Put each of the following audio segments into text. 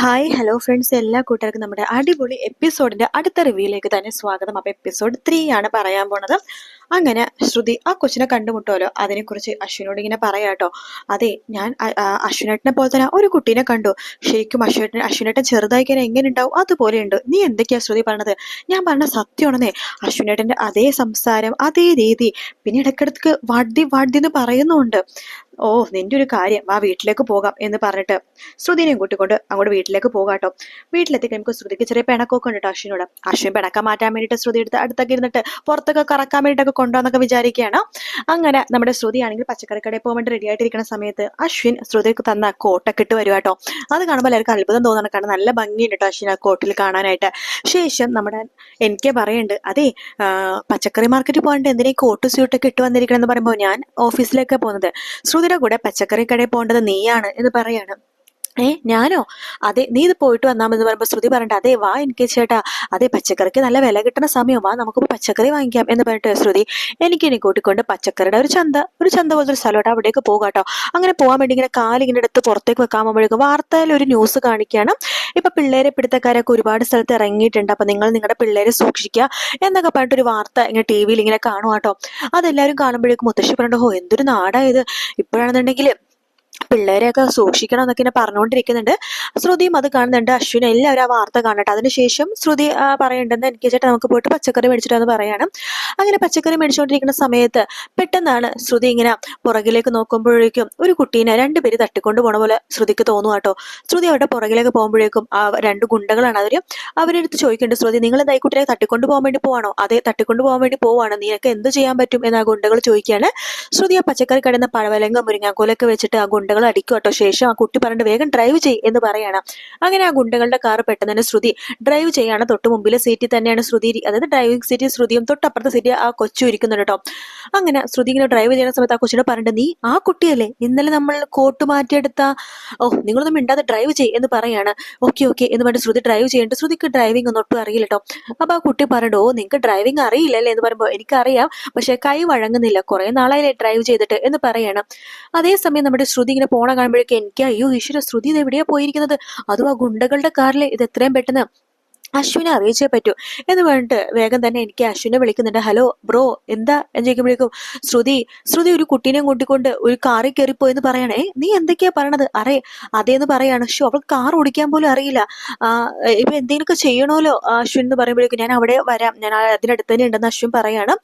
Hi hello friends എല്ലാ കൂട്ടർക്കും നമ്മുടെ അടിപൊളി എപ്പിസോഡിന്റെ അടുത്ത റിവ്യൂയിലേക്ക് തന്നെ സ്വാഗതം. അപ്പൊ എപ്പിസോഡ് ത്രീ ആണ് പറയാൻ പോണത്. അങ്ങനെ ശ്രുതി ആ കൊച്ചിനെ കണ്ടുമുട്ടുമല്ലോ. അതിനെക്കുറിച്ച് അശ്വിനോട് ഇങ്ങനെ പറയാട്ടോ അതെ ഞാൻ അശ്വിനേട്ടനെ പോലെ തന്നെ ഒരു കുട്ടീനെ കണ്ടു. ശരിക്കും അശ്വിനേട്ടൻ അശ്വിനേട്ടൻ ചെറുതായിക്കാൻ എങ്ങനെ ഉണ്ടാവും? അതുപോലെ ഉണ്ട് നീ എന്തൊക്കെയാ ശ്രുതി പറഞ്ഞത്? ഞാൻ പറഞ്ഞ സത്യമാണെന്നേ. അശ്വിനേട്ടന്റെ അതേ സംസാരം അതേ രീതി. പിന്നെ ഇടയ്ക്കിടക്ക് വാഡ്തി വാഡ്തി എന്ന് പറയുന്നുണ്ട് ഓ നിന്റെ ഒരു കാര്യം. വാ വീട്ടിലേക്ക് പോകാം എന്ന് പറഞ്ഞിട്ട് ശ്രുതിനെയും കൂട്ടിക്കൊണ്ട് അങ്ങോട്ട് വീട്ടിലേക്ക് പോകാട്ടോ വീട്ടിലെത്തി കഴിയുമ്പോൾ ശ്രുതിക്ക് ചെറിയ പിണക്കൊക്കെ ഉണ്ട് അശ്വിനോട്. അശ്വിൻ പിണക്കം മാറ്റാൻ വേണ്ടിയിട്ട് ശ്രുതി എടുത്ത് അടുത്തൊക്കെ ഇരുന്നിട്ട് പുറത്തൊക്കെ കറക്കാൻ വേണ്ടിയിട്ടൊക്കെ കൊണ്ടുവന്നൊക്കെ വിചാരിക്കുകയാണ്. അങ്ങനെ നമ്മുടെ ശ്രുതി ആണെങ്കിൽ പച്ചക്കറി കടയിൽ പോകാൻ വേണ്ടി റെഡി ആയിട്ടിരിക്കുന്ന സമയത്ത് അശ്വിൻ ശ്രുതിക്ക് തന്ന കോട്ടൊക്കെ ഇട്ട് വരും കേട്ടോ. അത് കാണുമ്പോൾ എല്ലാവർക്കും അത്ഭുതം തോന്നണം കാരണം നല്ല ഭംഗിയുണ്ട് കേട്ടോ അശ്വിൻ ആ കോട്ടിൽ കാണാനായിട്ട്. ശേഷം നമ്മുടെ എനിക്ക് പറയുന്നുണ്ട് അതെ പച്ചക്കറി മാർക്കറ്റിൽ പോകേണ്ട എന്തിനാ കോട്ട് സ്യൂട്ടൊക്കെ ഇട്ട് വന്നിരിക്കണം എന്ന് പറയുമ്പോൾ ഞാൻ ഓഫീസിലേക്ക് പോകുന്നത്. ശ്രുതിയുടെ കൂടെ പച്ചക്കറി കടയിൽ പോകേണ്ടത് നീയാണ് എന്ന് പറയാണ്. ഏ ഞാനോ? അതെ നീ ഇത് പോയിട്ട് വന്നാമെന്ന് പറയുമ്പോൾ ശ്രുതി പറഞ്ഞിട്ട് അതെ വാ എനിക്ക് ചേട്ടാ. അതെ പച്ചക്കറിക്ക് നല്ല വില കിട്ടുന്ന സമയം വാ നമുക്ക് പച്ചക്കറി വാങ്ങിക്കാം. എന്ന് പറഞ്ഞിട്ട് ശ്രുതി എനിക്ക് ഇനി കൂട്ടിക്കൊണ്ട് പച്ചക്കറിയുടെ ഒരു ചന്ത ഒരു ചന്ത പോലത്തെ ഒരു സ്ഥലമായിട്ട് അവിടേക്ക് പോകാട്ടോ അങ്ങനെ പോകാൻ വേണ്ടി ഇങ്ങനെ കാലിങ്ങനെ എടുത്ത് പുറത്തേക്ക് വെക്കാൻ പോകുമ്പോഴേക്കും വാർത്തയിൽ ഒരു ന്യൂസ് കാണിക്കുകയാണ് ഇപ്പൊ പിള്ളേരെ പിടുത്തക്കാരൊക്കെ ഒരുപാട് സ്ഥലത്ത് ഇറങ്ങിയിട്ടുണ്ട്. അപ്പൊ നിങ്ങൾ നിങ്ങളുടെ പിള്ളേരെ സൂക്ഷിക്കുക എന്നൊക്കെ പറഞ്ഞിട്ട് ഒരു വാർത്ത ഇങ്ങനെ ടി വിയിൽ ഇങ്ങനെ കാണുവാട്ടോ അതെല്ലാവരും കാണുമ്പോഴേക്കും മുത്തശ്ശി പറഞ്ഞിട്ട് ഹോ എന്തൊരു നാടായത് ഇപ്പോഴാണെന്നുണ്ടെങ്കിൽ പിള്ളേരെയൊക്കെ സൂക്ഷിക്കണം എന്നൊക്കെ ഇങ്ങനെ പറഞ്ഞുകൊണ്ടിരിക്കുന്നുണ്ട്. ശ്രുതിയും അത് കാണുന്നുണ്ട്. അശ്വിൻ എല്ലാവരും ആ വാർത്ത കാണട്ടെ. അതിനുശേഷം ശ്രുതി പറയണ്ടെന്ന് എനിക്ക് ചേട്ടാ നമുക്ക് പോയിട്ട് പച്ചക്കറി മേടിച്ചിട്ടാന്ന് പറയാണ്. അങ്ങനെ പച്ചക്കറി മേടിച്ചുകൊണ്ടിരിക്കുന്ന സമയത്ത് പെട്ടെന്നാണ് ശ്രുതി ഇങ്ങനെ പുറകിലേക്ക് നോക്കുമ്പോഴേക്കും ഒരു കുട്ടീനെ രണ്ടുപേര് തട്ടിക്കൊണ്ട് പോണ പോലെ ശ്രുതിക്ക് തോന്നുക കേട്ടോ. ശ്രുതി അവരുടെ പുറകിലേക്ക് പോകുമ്പോഴേക്കും ആ രണ്ട് ഗുണ്ടകളാണ് അവർ. അവരെടുത്ത് ചോദിക്കേണ്ടത് ശ്രുതി നിങ്ങൾ എന്താ ഈ കുട്ടിയെ തട്ടിക്കൊണ്ട് പോകാൻ വേണ്ടി പോവാണോ? അതെ തട്ടിക്കൊണ്ട് പോകാൻ വേണ്ടി പോവാണ്. നിനക്ക് എന്ത് ചെയ്യാൻ പറ്റും? എന്ന് ആ ഗുണ്ടകൾ ചോദിക്കുകയാണ്. ശ്രുതി ആ പച്ചക്കറി കടന്ന പഴവലങ്ക മുരിങ്ങാക്കോലൊക്കെ വെച്ചിട്ട് ആ ഗുണ്ടകൾ അടിക്കും കേട്ടോ ശേഷം ആ കുട്ടി പറഞ്ഞിട്ട് വേഗം ഡ്രൈവ് ചെയ് എന്ന് പറയണം. അങ്ങനെ ആ ഗുണ്ടകളുടെ കാർ പെട്ടെന്ന് തന്നെ ശ്രുതി ഡ്രൈവ് ചെയ്യാണ്. തൊട്ട് മുമ്പിലെ സീറ്റിൽ തന്നെയാണ് ശ്രുതി അതായത് ഡ്രൈവിംഗ് സീറ്റിൽ ശ്രുതിയും തൊട്ടപ്പുറത്തെ സീറ്റിൽ ആ കൊച്ചു ഇരിക്കുന്നുണ്ട് കേട്ടോ. അങ്ങനെ ശ്രുതി ഇങ്ങനെ ഡ്രൈവ് ചെയ്യുന്ന സമയത്ത് ആ കൊച്ചിനോട് പറഞ്ഞിട്ട് നീ ആ കുട്ടിയല്ലേ? ഇന്നലെ നമ്മൾ കോട്ട് മാറ്റിയെടുത്ത ഓ നിങ്ങളൊന്നും മിണ്ടാതെ ഡ്രൈവ് ചെയ് എന്ന് പറയാണ്. ഓക്കെ ഓക്കെ എന്ന് പറഞ്ഞിട്ട് ശ്രുതി ഡ്രൈവ് ചെയ്യേണ്ടത് ശ്രുതിക്ക് ഡ്രൈവിംഗ് ഒന്നും ഒട്ടും അറിയില്ല കേട്ടോ. അപ്പൊ ആ കുട്ടി പറഞ്ഞു ഓ നിങ്ങൾക്ക് ഡ്രൈവിംഗ് അറിയില്ലല്ലേ? എന്ന് പറയുമ്പോൾ എനിക്കറിയാം പക്ഷെ കൈ വഴങ്ങുന്നില്ല. കുറെ നാളായില്ലേ ഡ്രൈവ് ചെയ്തിട്ട് എന്ന് പറയണം. അതേസമയം നമ്മുടെ ശ്രുതി ഇങ്ങനെ പോണ കാണുമ്പോഴേക്കും എനിക്ക് അയ്യോ ഈശ്വര ശ്രുതി ഇത് എവിടെയാ പോയിരിക്കുന്നത്? അതും ആ ഗുണ്ടകളുടെ കാറിലെ. ഇത് എത്രയും പെട്ടെന്ന് അശ്വിനെ അറിയിച്ചേ പറ്റൂ. എന്ന് പറഞ്ഞിട്ട് വേഗം തന്നെ എനിക്ക് അശ്വിനെ വിളിക്കുന്നുണ്ട്. ഹലോ ബ്രോ എന്താ? എന്ന് ചോദിക്കുമ്പോഴേക്കും ശ്രുതി ശ്രുതി ഒരു കുട്ടീനെ കൂട്ടിക്കൊണ്ട് ഒരു കാറിൽ കയറിപ്പോയെന്ന് പറയണേ. നീ എന്തൊക്കെയാ പറയണത്? അറേ അതേന്ന് പറയാണ്. ഷോ അവൾ കാർ ഓടിക്കാൻ പോലും അറിയില്ല. ഇപ്പൊ എന്തെങ്കിലുമൊക്കെ ചെയ്യണമല്ലോ അശ്വിൻ എന്ന് പറയുമ്പോഴേക്കും ഞാൻ അവിടെ വരാം. ഞാൻ അതിനടുത്ത് തന്നെ ഉണ്ടെന്ന് അശ്വിൻ പറയാണ്.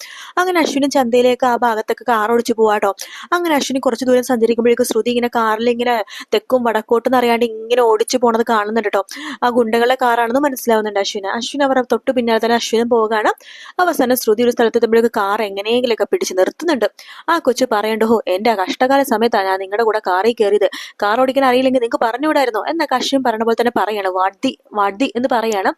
അങ്ങനെ അശ്വിനും ചന്തയിലേക്ക് ആ ഭാഗത്തൊക്കെ കാർ ഓടിച്ചു പോവാട്ടോ അങ്ങനെ അശ്വിന് കുറച്ച് ദൂരം സഞ്ചരിക്കുമ്പോഴേക്കും ശ്രുതി ഇങ്ങനെ കാറിൽ ഇങ്ങനെ തെക്കും വടക്കോട്ടും അറിയാണ്ട് ഇങ്ങനെ ഓടിച്ചു പോണത് കാണുന്നുണ്ട് കേട്ടോ ആ ഗുണ്ടകളെ കാറാണെന്ന് മനസ്സിലാവുന്നുണ്ട്. അശ്വിന്. അശ്വിൻ അവർ തൊട്ട് പിന്നാലെ തന്നെ അശ്വിനും പോവുകയാണ്. അവസാനം ശ്രുതി ഒരു സ്ഥലത്ത് തമ്മിലൊക്കെ കാർ എങ്ങനെയെങ്കിലൊക്കെ പിടിച്ച് നിർത്തുന്നുണ്ട്. ആ കൊച്ചു പറയണ്ടോ ഹോ എന്റെ കഷ്ടകാല സമയത്താണ് ഞാൻ നിങ്ങളുടെ കൂടെ കാറിൽ കയറിയത്. കാർ ഓടിക്കാൻ അറിയില്ലെങ്കിൽ നിങ്ങൾക്ക് പറഞ്ഞുവിടായിരുന്നു. എന്നൊക്കെ അശ്വിൻ പറഞ്ഞ പോലെ തന്നെ പറയാണ്. വാഡി വാഡി എന്ന് പറയാണ്.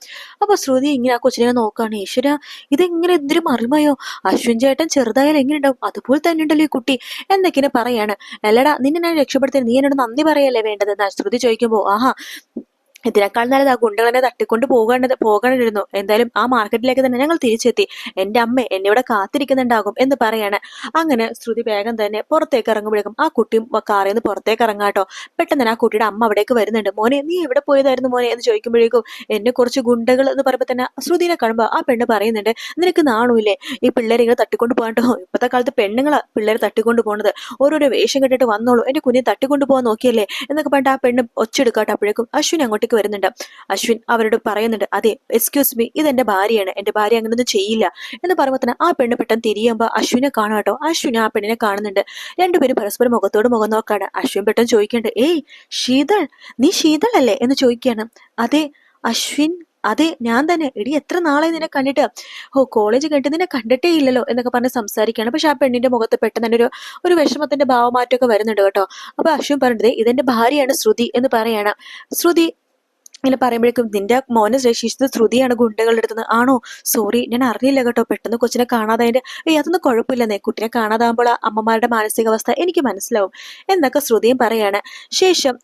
അപ്പൊ ശ്രുതി ഇങ്ങനെ ആ കൊച്ചിനെ നോക്കുകയാണ്. ഈശ്വര ഇതെങ്ങനെ എന്തൊരു അറിമയോ അശ്വിൻ ചേട്ടൻ ചെറുതായാലും എങ്ങനെ ഉണ്ടാവും അതുപോലെ തന്നെ ഉണ്ടല്ലോ ഈ കുട്ടി. എന്നൊക്കെ പറയാണ്. അല്ലടാ നിന്നെ ഞാൻ രക്ഷപ്പെടുത്തി നീ എന്നോട് നന്ദി പറയല്ലേ വേണ്ടത് ശ്രുതി ചോദിക്കുമ്പോ ആഹാ ഇതിനേക്കാൾ നല്ലത് ആ ഗുണ്ടകളെ തട്ടിക്കൊണ്ട് പോകേണ്ടത് പോകണമായിരുന്നു എന്തായാലും ആ മാർക്കറ്റിലേക്ക് തന്നെ ഞങ്ങൾ തിരിച്ചെത്തി. എന്റെ അമ്മ എന്നെ ഇവിടെ കാത്തിരിക്കുന്നുണ്ടാകും എന്ന് പറയാണ്. അങ്ങനെ ശ്രുതി വേഗം തന്നെ പുറത്തേക്ക് ഇറങ്ങുമ്പോഴേക്കും ആ കുട്ടിയും കാറിൽ നിന്ന് പുറത്തേക്ക് ഇറങ്ങാട്ടോ പെട്ടെന്ന് തന്നെ ആ കുട്ടിയുടെ അമ്മ അവിടേക്ക് വരുന്നുണ്ട്. മോനെ നീ എവിടെ പോയതായിരുന്നു മോനെ? എന്ന് ചോദിക്കുമ്പോഴേക്കും എന്നെ കുറച്ച് ഗുണ്ടകൾ എന്ന് പറയുമ്പോൾ തന്നെ ശ്രുതിനെ കാണുമ്പോൾ ആ പെണ്ണ് പറയുന്നുണ്ട് നിനക്ക് നാണുമില്ലേ ഈ പിള്ളേരെ ഇങ്ങനെ തട്ടിക്കൊണ്ട് പോകാട്ടോ ഇപ്പോഴത്തെ കാലത്ത് പെണ്ണുങ്ങളാ പിള്ളേരെ തട്ടിക്കൊണ്ട് പോകുന്നത് ഓരോരോ വേഷം കെട്ടിട്ട് വന്നോളൂ. എന്റെ കുഞ്ഞിനെ തട്ടിക്കൊണ്ട് പോകാൻ നോക്കിയല്ലേ? എന്നൊക്കെ പറഞ്ഞിട്ട് ആ പെണ്ണ് ഒച്ചെടുക്കാട്ടോ അപ്പോഴേക്കും അശ്വിൻ അങ്ങോട്ടേക്ക് അടുത്തേക്ക് വരുന്നുണ്ട്. അശ്വിൻ അവരോട് പറയുന്നുണ്ട് അതെ എക്സ്ക്യൂസ് മീ ഇത് എന്റെ ഭാര്യയാണ് എന്റെ ഭാര്യ അങ്ങനൊന്നും ചെയ്യില്ല. എന്ന് പറയുമ്പോൾ തന്നെ ആ പെണ്ണ് പെട്ടെന്ന് തിരിയുമ്പോൾ അശ്വിനെ കാണാട്ടോ അശ്വിൻ ആ പെണ്ണിനെ കാണുന്നുണ്ട്. രണ്ടുപേരും പരസ്പരം മുഖത്തോട് മുഖം നോക്കാണ്. അശ്വിൻ പെട്ടെന്ന് ചോദിക്കണ്ട് ഏയ് ശീതൾ നീ ശീതൾ അല്ലേ എന്ന് ചോദിക്കുകയാണ്. അതെ അശ്വിൻ അതെ ഞാൻ തന്നെ. എടി എത്ര നാളെ നിന്നെ കണ്ടിട്ട്? ഓ കോളേജ് കണ്ടിട്ട് നിന്നെ കണ്ടിട്ടേ ഇല്ലല്ലോ എന്നൊക്കെ പറഞ്ഞ് സംസാരിക്കുകയാണ്. പക്ഷെ ആ പെണ്ണിന്റെ മുഖത്ത് പെട്ടെന്ന് തന്നെ ഒരു ഒരു വിഷമത്തിന്റെ ഭാവമാറ്റമൊക്കെ വരുന്നുണ്ട് കേട്ടോ. അപ്പൊ അശ്വിൻ പറഞ്ഞത് ഇതെന്റെ ഭാര്യയാണ് ശ്രുതി എന്ന് പറയാണ്. ശ്രുതി ഇങ്ങനെ പറയുമ്പോഴേക്കും നിന്റെ മോനെ രക്ഷിച്ചത് ശ്രുതിയാണ് ഗുണ്ടകളുടെ അടുത്തുനിന്ന് ആണോ? സോറി ഞാൻ അറിയില്ല കേട്ടോ. പെട്ടെന്ന് കൊച്ചിനെ കാണാതായതിന്റെ ഏയ് അതൊന്നും കുഴപ്പമില്ലെന്നേ. കുട്ടിനെ കാണാതാകുമ്പോൾ ആ അമ്മമാരുടെ മാനസികാവസ്ഥ എനിക്ക് മനസ്സിലാവും. എന്നൊക്കെ ശ്രുതിയും പറയാണ്. ശേഷം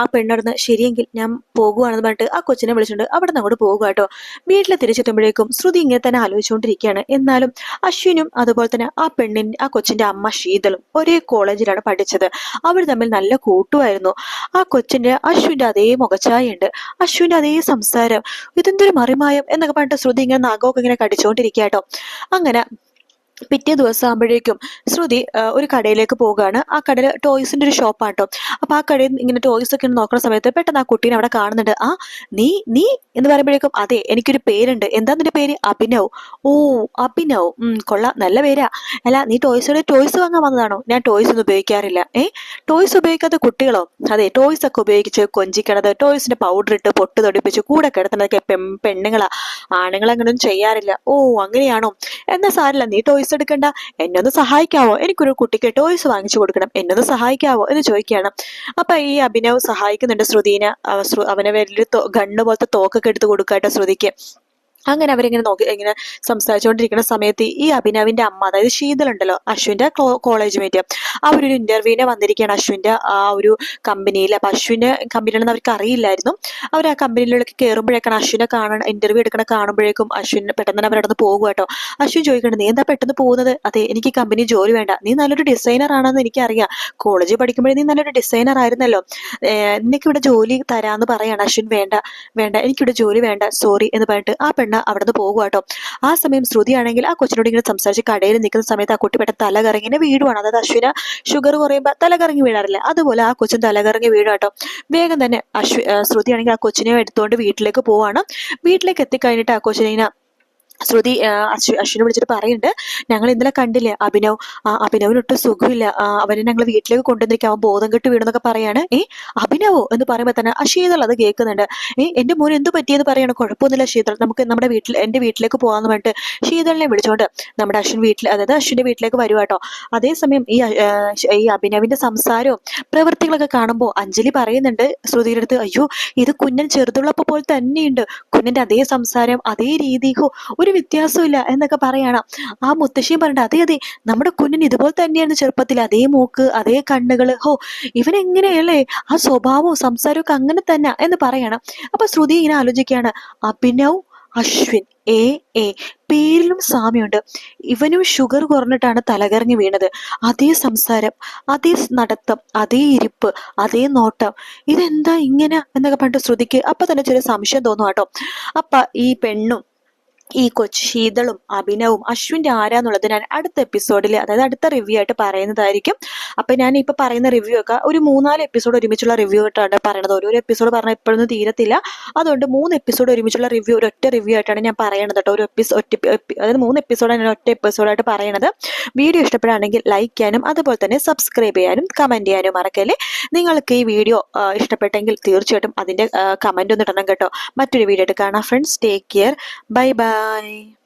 ആ പെണ്ണടുന്ന് ശരിയെങ്കിൽ ഞാൻ പോകുവാണെന്ന് പറഞ്ഞിട്ട് ആ കൊച്ചിനെ വിളിച്ചിട്ടുണ്ട്. അവിടെ നിന്ന് അങ്ങോട്ട് പോകുക കേട്ടോ. വീട്ടിൽ തിരിച്ചെത്തുമ്പോഴേക്കും ശ്രുതി ഇങ്ങനെ തന്നെ ആലോചിച്ചുകൊണ്ടിരിക്കുകയാണ്. എന്നാലും അശ്വിനും അതുപോലെ തന്നെ ആ പെണ്ണിൻ ആ കൊച്ചിന്റെ അമ്മ ശീതളും ഒരേ കോളേജിലാണ് പഠിച്ചത്. അവർ തമ്മിൽ നല്ല കൂട്ടുമായിരുന്നു. ആ കൊച്ചിന്റെ അശ്വിന്റെ അതേ മുഖച്ഛായുണ്ട് അശ്വിന്റെ അതേ സംസാരം ഇതെന്തൊരു മറിമായം എന്നൊക്കെ പറഞ്ഞിട്ട് ശ്രുതി ഇങ്ങനെ നാഗമൊക്കെ ഇങ്ങനെ കടിച്ചുകൊണ്ടിരിക്കുക അങ്ങനെ പിറ്റേ ദിവസം ആകുമ്പോഴേക്കും ശ്രുതി ഒരു കടയിലേക്ക് പോവുകയാണ്. ആ കടയിൽ ടോയ്സിന്റെ ഒരു ഷോപ്പാണ് കേട്ടോ അപ്പൊ ആ കടയിൽ ഇങ്ങനെ ടോയ്സ് ഒക്കെ നോക്കുന്ന സമയത്ത് പെട്ടെന്ന് ആ കുട്ടീനെ അവിടെ കാണുന്നുണ്ട്. ആ നീ നീ എന്ന് പറയുമ്പോഴേക്കും അതെ എനിക്കൊരു പേരുണ്ട്. എന്താ നിന്റെ പേര്? അഭിനവ്. ഓ അഭിനവ്. ഉം കൊള്ളാം. നല്ല പേരാ. അല്ല നീ ടോയ്സോടെ ടോയ്സ് വാങ്ങാൻ വന്നതാണോ? ഞാൻ ടോയ്സ് ഒന്നും ഉപയോഗിക്കാറില്ല. ഏ? ടോയ്സ് ഉപയോഗിക്കാത്ത കുട്ടികളോ? അതെ ടോയ്സ് ഒക്കെ ഉപയോഗിച്ച് കൊഞ്ചിക്കണത് ടോയ്സിന്റെ പൗഡർ ഇട്ട് പൊട്ട് തൊടിപ്പിച്ച് കൂടെ കിടത്തുന്നതൊക്കെ പെണ്ണുങ്ങളാ. ആണുങ്ങൾ അങ്ങനെയൊന്നും ചെയ്യാറില്ല. ഓ അങ്ങനെയാണോ? എന്നാ സാരില്ല നീ ടോയ്സ് എടുക്കണ്ട. എന്നെ ഒന്ന് സഹായിക്കാവോ? എനിക്കൊരു കുട്ടിക്ക് ടോയ്സ് വാങ്ങിച്ചു കൊടുക്കണം. എന്നെ ഒന്ന് സഹായിക്കാവോ? എന്ന് ചോദിക്കുകയാണ്. അപ്പൊ ഈ അഭിനവ് സഹായിക്കുന്നുണ്ട് ശ്രുതിനെ. അവ- അവനെ വലിയൊരു തോ- ഗണ്ണ് പോലത്തെ തോക്കൊക്കെ എടുത്ത് കൊടുക്കാട്ടോ ശ്രുതിക്ക്. അങ്ങനെ അവരിങ്ങനെ നോക്കി ഇങ്ങനെ സംസാരിച്ചുകൊണ്ടിരിക്കുന്ന സമയത്ത് ഈ അഭിനവിന്റെ അമ്മ അതായത് ശീതളുണ്ടല്ലോ അശ്വിന്റെ കോളേജ് മേറ്റ് അവരൊരു ഇന്റർവ്യൂവിനെ വന്നിരിക്കുകയാണ് അശ്വിന്റെ ആ ഒരു കമ്പനിയിൽ അപ്പൊ അശ്വിന്റെ കമ്പനിയിലാണെന്ന് അവർക്ക് അറിയില്ലായിരുന്നു. അവർ ആ കമ്പനിയിലേക്ക് കയറുമ്പോഴേക്കാണ് അശ്വിനെ കാണാൻ ഇന്റർവ്യൂ എടുക്കണ കാണുമ്പോഴേക്കും അശ്വിൻ പെട്ടെന്ന് തന്നെ അവരവിടെ നിന്ന് പോകുക കേട്ടോ. അശ്വിൻ ചോദിക്കണം നീ എന്താ പെട്ടെന്ന് പോകുന്നത്? അതെ എനിക്ക് കമ്പനി ജോലി വേണ്ട. നീ നല്ലൊരു ഡിസൈനർ ആണെന്ന് എനിക്കറിയാം. കോളേജിൽ പഠിക്കുമ്പോഴേ നീ നല്ലൊരു ഡിസൈനർ ആയിരുന്നല്ലോ. നിനക്ക് ഇവിടെ ജോലി തരാന്ന് പറയാണ് അശ്വിൻ. വേണ്ട വേണ്ട എനിക്കിവിടെ ജോലി വേണ്ട. സോറി എന്ന് പറഞ്ഞിട്ട് ആ അവിടെ നിന്ന് കേട്ടോ ആ സമയം ശ്രുതിയാണെങ്കിൽ ആ കൊച്ചിനോട് ഇങ്ങനെ സംസാരിച്ച് കടയിൽ നിൽക്കുന്ന സമയത്ത് ആ കുട്ടി പെട്ടെന്ന് തലകറങ്ങിനെ വീടുവാണ്. അതായത് അശ്വിന ഷുഗർ കുറയുമ്പോൾ തലകറങ്ങി വീഴാറില്ല. അതുപോലെ ആ കൊച്ചും തലകറങ്ങി വീഴും കേട്ടോ വേഗം തന്നെ അശ്വി ശ്രുതിയാണെങ്കിൽ ആ കൊച്ചിനെ എടുത്തുകൊണ്ട് വീട്ടിലേക്ക് പോവാണ്. വീട്ടിലേക്ക് എത്തിക്കഴിഞ്ഞിട്ട് ആ കൊച്ചിനെ ശ്രുതി അശ്വിനെ വിളിച്ചിട്ട് പറയുന്നുണ്ട് ഞങ്ങൾ ഇന്നലെ കണ്ടില്ലേ അഭിനവ് അഭിനവിനൊട്ട് സുഖമില്ല. അവനെ ഞങ്ങൾ വീട്ടിലേക്ക് കൊണ്ടുവന്നിരിക്കും അവൻ ബോധം കെട്ട് വീണെന്നൊക്കെ പറയാണ്. ഏ അഭിനവോ? എന്ന് പറയുമ്പോൾ തന്നെ ആ ശീതൾ അത് കേൾക്കുന്നുണ്ട്. ഏ എന്റെ മോൻ എന്ത് പറ്റിയെന്ന് പറയാണ്? കുഴപ്പമൊന്നുമില്ല ശീതൾ നമുക്ക് നമ്മുടെ വീട്ടിൽ എന്റെ വീട്ടിലേക്ക് പോകാന്ന് പറഞ്ഞിട്ട് ശീതളിനെ വിളിച്ചോണ്ട് നമ്മുടെ അശ്വിൻ വീട്ടിൽ അതായത് അശ്വിന്റെ വീട്ടിലേക്ക് വരുവാ കേട്ടോ അതേസമയം ഈ ഈ അഭിനവിന്റെ സംസാരവും പ്രവൃത്തികളൊക്കെ കാണുമ്പോൾ അഞ്ജലി പറയുന്നുണ്ട് ശ്രുതിയുടെ അടുത്ത് അയ്യോ ഇത് കുഞ്ഞൻ ചെറുതുള്ളപ്പോൾ പോലെ തന്നെയുണ്ട്. കുഞ്ഞന്റെ അതേ സംസാരം അതേ രീതി ഹോ ഒരു വ്യത്യാസമില്ല എന്നൊക്കെ പറയണം. ആ മുത്തശ്ശിയും പറഞ്ഞിട്ട് അതെ അതെ നമ്മുടെ കുഞ്ഞിന് ഇതുപോലെ തന്നെയാണ് ചെറുപ്പത്തിൽ. അതേ മൂക്ക് അതേ കണ്ണുകൾ. ഹോ ഇവനെങ്ങനെയല്ലേ? ആ സ്വഭാവവും സംസാരവും ഒക്കെ അങ്ങനെ തന്നെ എന്ന് പറയണം. അപ്പൊ ശ്രുതി ഇങ്ങനെ ആലോചിക്കുകയാണ്. അഭിനവ് അശ്വിൻ എ എ പേരിലും സാമ്യമുണ്ട്. ഇവനും ഷുഗർ കുറഞ്ഞിട്ടാണ് തലകറങ്ങി വീണത്. അതേ സംസാരം അതേ നടത്തം അതേ ഇരിപ്പ് അതേ നോട്ടം. ഇതെന്താ ഇങ്ങനെ? എന്നൊക്കെ പറഞ്ഞിട്ട് ശ്രുതിക്ക് അപ്പൊ തന്നെ ചെറിയ സംശയം തോന്നും കേട്ടോ. അപ്പൊ ഈ പെണ്ണും ഈ കൊച്ചു ശീതളും അഭിനവും അശ്വിന്റെ ആരാന്നുള്ളത് ഞാൻ അടുത്ത എപ്പിസോഡിൽ അതായത് അടുത്ത റിവ്യൂ ആയിട്ട് പറയുന്നതായിരിക്കും. അപ്പൊ ഞാൻ ഇപ്പൊ പറയുന്ന റിവ്യൂ ഒക്കെ ഒരു മൂന്നാൽ എപ്പിസോഡ് ഒരുമിച്ചുള്ള റിവ്യൂ ആയിട്ടാണ് പറയുന്നത്. ഓരോ എപ്പിസോഡ് പറഞ്ഞാൽ ഇപ്പോഴൊന്നും തീരത്തില്ല. അതുകൊണ്ട് മൂന്ന് എപ്പിസോഡ് ഒരുമിച്ചുള്ള റിവ്യൂ ഒരു ഒറ്റ റിവ്യൂ ആയിട്ടാണ് ഞാൻ പറയുന്നത് കേട്ടോ. ഒരു എപ്പിസോഡ് ഒറ്റ അതായത് മൂന്ന് എപ്പിസോഡാണ് ഞാൻ ഒറ്റ എപ്പിസോഡായിട്ട് പറയുന്നത് വീഡിയോ ഇഷ്ടപ്പെടുകയാണെങ്കിൽ ലൈക്ക് ചെയ്യാനും അതുപോലെ തന്നെ സബ്സ്ക്രൈബ് ചെയ്യാനും കമന്റ് ചെയ്യാനും മറക്കല്ലേ? നിങ്ങൾക്ക് ഈ വീഡിയോ ഇഷ്ടപ്പെട്ടെങ്കിൽ തീർച്ചയായിട്ടും അതിന്റെ കമന്റ് ഒന്ന് ഇടണം കേട്ടോ. മറ്റൊരു വീഡിയോ ആയിട്ട് കാണാം. Friends take care bye bye Bye.